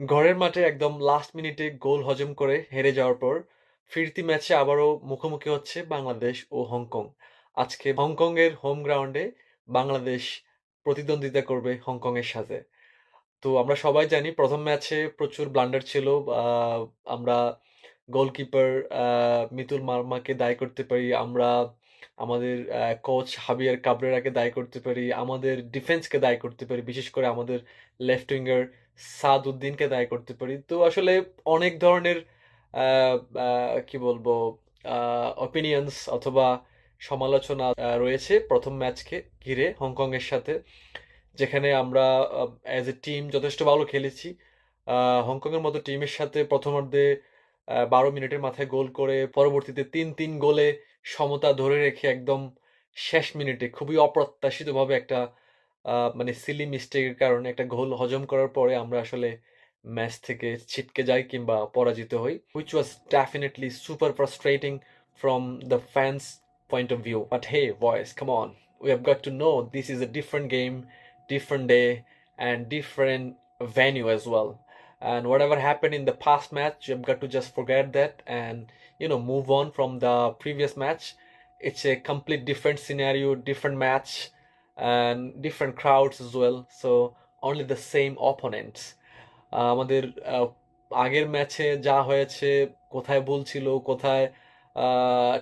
ঘরের মাঠে একদম লাস্ট মিনিটে গোল হজম করে হেরে যাওয়ার পর ফিরতি ম্যাচে আবারও মুখোমুখি হচ্ছে বাংলাদেশ ও হংকং। আজকে হংকংয়ের হোম গ্রাউন্ডে বাংলাদেশ প্রতিদ্বন্দ্বিতা করবে হংকংয়ের সাথে তো আমরা সবাই জানি প্রথম ম্যাচে প্রচুর ব্লান্ডার ছিল আমরা গোলকিপার মিতুল মার্মাকে দায়ী করতে পারি, আমরা আমাদের কোচ হাবিয়ার কাবরেরাকে দায়ী করতে পারি, আমাদের ডিফেন্সকে দায়ী করতে পারি, বিশেষ করে আমাদের লেফট উইঙ্গার সাদ উদ্দিনকে দায়ী করতে পারি। তো আসলে অনেক ধরনের কি বলব অপিনিয়ন্স অথবা সমালোচনা রয়েছে প্রথম ম্যাচকে ঘিরে হংকংয়ের সাথে, যেখানে আমরা অ্যাজ এ টিম যথেষ্ট ভালো খেলেছি। হংকংয়ের মতো টিমের সাথে প্রথমার্ধে বারো মিনিটের মাথায় গোল করে পরবর্তীতে তিন তিন গোলে সমতা ধরে রেখে একদম শেষ মিনিটে খুবই অপ্রত্যাশিতভাবে একটা মানে সিলি মিস্টেকের কারণে একটা গোল হজম করার পরে আমরা আসলে ম্যাচ থেকে ছিটকে যাই কিংবা পরাজিত হই which was definitely super frustrating from the fans point of view but hey boys come on we have got to know this is a different game, different day, and different venue as well. And whatever happened in the past match, you've got to just forget that and you know move on from the previous match. It's a complete different scenario, different match, and different crowds as well. So, only the same opponents. আমাদের আগের ম্যাচে যা হয়েছে, কোথায় ভুল ছিল, কোথায়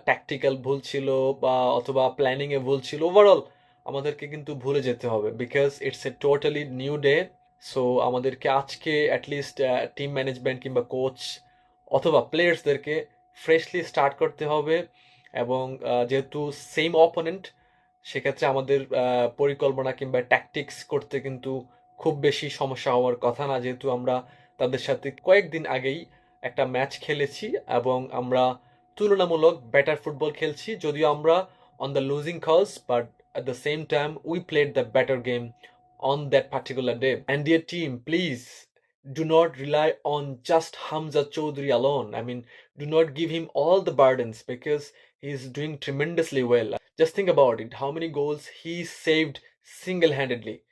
tactical ভুল ছিল বা অথবা প্ল্যানিং এ ভুল ছিল ওভারঅল আমাদেরকে কিন্তু ভুলে যেতে হবে because it's a totally new day so আমাদেরকে আজকে অ্যাটলিস্ট টিম ম্যানেজমেন্ট কিংবা কোচ অথবা প্লেয়ার্সদেরকে ফ্রেশলি স্টার্ট করতে হবে এবং যেহেতু সেম অপোনেন্ট সেক্ষেত্রে আমাদের পরিকল্পনা কিংবা ট্যাকটিক্স করতে কিন্তু খুব বেশি সমস্যা হওয়ার কথা না। যেহেতু আমরা তাদের সাথে কয়েকদিন আগেই একটা ম্যাচ খেলেছি এবং আমরা তুলনামূলক বেটার ফুটবল খেলছি। যদিও আমরা on the losing calls but at the same time we played the better game on that particular day and yeah team please do not rely on just Hamza Chowdhury alone I mean do not give him all the burdens because he is doing tremendously well just think about it. How many goals he saved single-handedly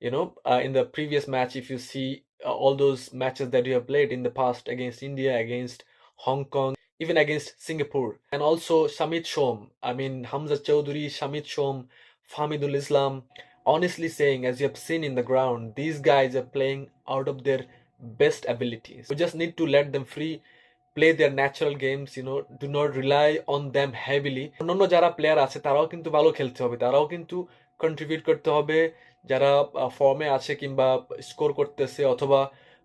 you know uh, in the previous match if you see uh, all those matches that you have played in the past against India against Hong Kong even against Singapore. And also Shamit Shom. I mean Hamza Chaudhry Shamit Shom Famidul Islam honestly saying as you have seen in the ground these guys are playing out of their best abilities. We just need to let them free play their natural games you know do not rely on them heavily. অন্যান্য যারা player আছে তারাও কিন্তু ভালো খেলতে হবে। তারাও কিন্তু কন্ট্রিবিউট করতে হবে। যারা ফর্মে আছে কিংবা স্কোর করতেছে অথবা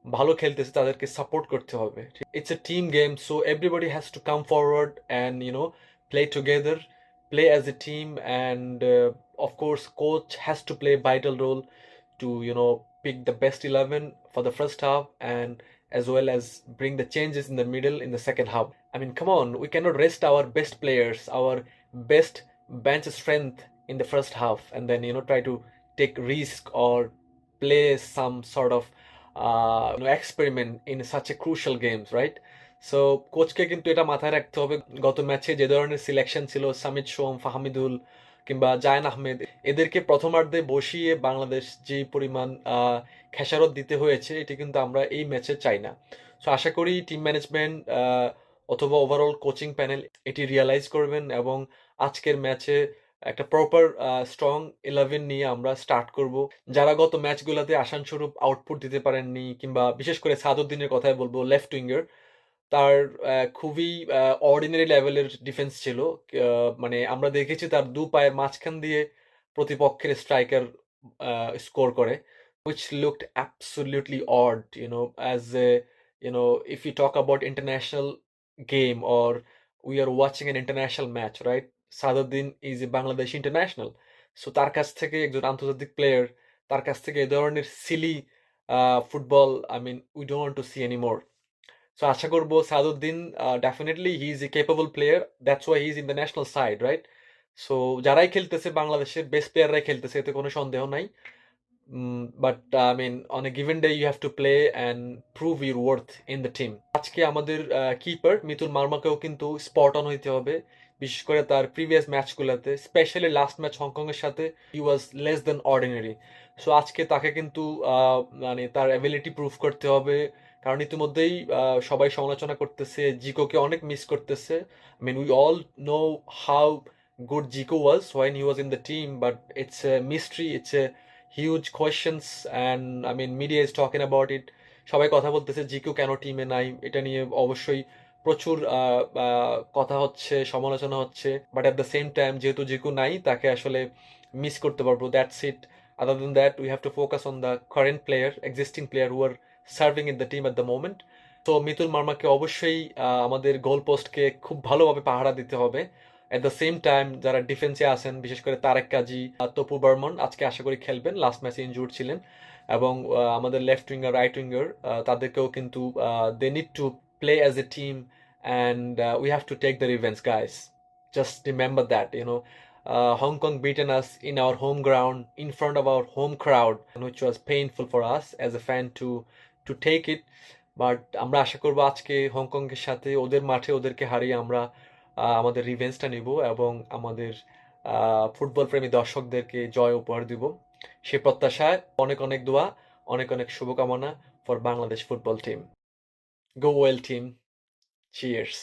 ভালো খেলতেছে তাদেরকে সাপোর্ট করতে হবে। It's a team game so everybody has to come forward and you know play together play as a team and uh, of course coach has to play a vital role to you know pick the best 11 for the first half and as well as bring the changes in the middle in the second half i mean come on we cannot rest our best players our best bench strength in the first half and then you know try to take risk or play some sort of uh, you know, experiment in such a crucial games right so কোচকে কিন্তু এটা মাথায় রাখতে হবে গত ম্যাচে যে ধরনের সিলেকশন ছিল সামিদ সোম ফাহমিদুল কিংবা জায়ন আহমেদ, এদেরকে প্রথমার্ধে বসিয়ে বাংলাদেশ যে পরিমাণ খেসারত দিতে হয়েছে, এটি কিন্তু আমরা এই ম্যাচে চাই না। সো আশা করি টিম ম্যানেজমেন্ট অথবা ওভারঅল কোচিং প্যানেল এটি রিয়ালাইজ করবেন এবং আজকের ম্যাচে একটা প্রপার স্ট্রং ইলেভেন নিয়ে আমরা স্টার্ট করব। যারা গত ম্যাচগুলোতে আসানস্বরূপ আউটপুট দিতে পারেননি কিংবা বিশেষ করে সাদুদ্দিনের কথাই বলব লেফট উইঙ্গার তার খুবই অর্ডিনারি লেভেলের ডিফেন্স ছিল। মানে আমরা দেখেছি তার দু পায়ের মাঝখান দিয়ে প্রতিপক্ষের স্ট্রাইকার স্কোর করে which looked absolutely odd you know as a you know if you talk about international game or we are watching an international match right Saduddin is a Bangladesh international so তার কাছ থেকে একজন আন্তর্জাতিক player তার কাছ থেকে এ ধরনের silly football I mean we don't to see any more so আশা করব Saaduddin definitely he is a capable player that's why he is in the national side right so যারাই খেলতেছে বাংলাদেশের বেস্ট প্লেয়াররাই খেলতেছে, এতে কোনো সন্দেহ নাই। But I mean on a given day you have to play and prove your worth in the team আজকে আমাদের কিপার মিতুল মার্মাকেও কিন্তু স্পট অন হইতে হবে বিশেষ করে তার প্রিভিয়াস ম্যাচগুলোতে স্পেশালি লাস্ট ম্যাচ হংকংয়ের সাথে he was less than ordinary so আজকে তাকে কিন্তু মানে তার অ্যাবিলিটি প্রুভ করতে হবে কারণ ইতিমধ্যেই সবাই সমালোচনা করতেছে জিকোকে অনেক মিস করতেছে। I mean we all know how good Zico was when he was in the team, but it's a mystery, it's a huge questions, and I mean, media is talking about it সবাই কথা বলতেছে জিকো কেন টিমে নাই? এটা নিয়ে অবশ্যই প্রচুর কথা হচ্ছে সমালোচনা হচ্ছে। But at the same time যেহেতু জিকু নাই তাকে আসলে মিস করতে পারব। That's it other than that we have to focus on the current player existing player who are serving in the team at the moment তো মিতুল মার্মাকে অবশ্যই আমাদের গোল পোস্টকে খুব ভালোভাবে পাহারা দিতে হবে। এট দ্য সেম টাইম যারা ডিফেন্সে আছেন, বিশেষ করে তারেক কাজী তপু বর্মন, আজকে আশা করি খেলবেন। লাস্ট ম্যাচে ইনজুর ছিলেন। এবং আমাদের লেফট উইঙ্গার রাইট উইঙ্গার তাদেরকেও কিন্তু they need to play as a team and we have to take the revenge guys just remember that hong kong beaten us in our home ground, in front of our home crowd, which was painful for us as a fan to to take it. But আমরা আশা করব আজকে হংকংয়ের সাথে, ওদের মাঠে ওদেরকে হারিয়ে আমরা আমাদের রিভেঞ্জটা নিব এবং আমাদের ফুটবল প্রেমী দর্শকদেরকে জয় উপহার দিব। সে প্রত্যাশায় অনেক অনেক দোয়া, অনেক অনেক শুভকামনা for Bangladesh football team go well team cheers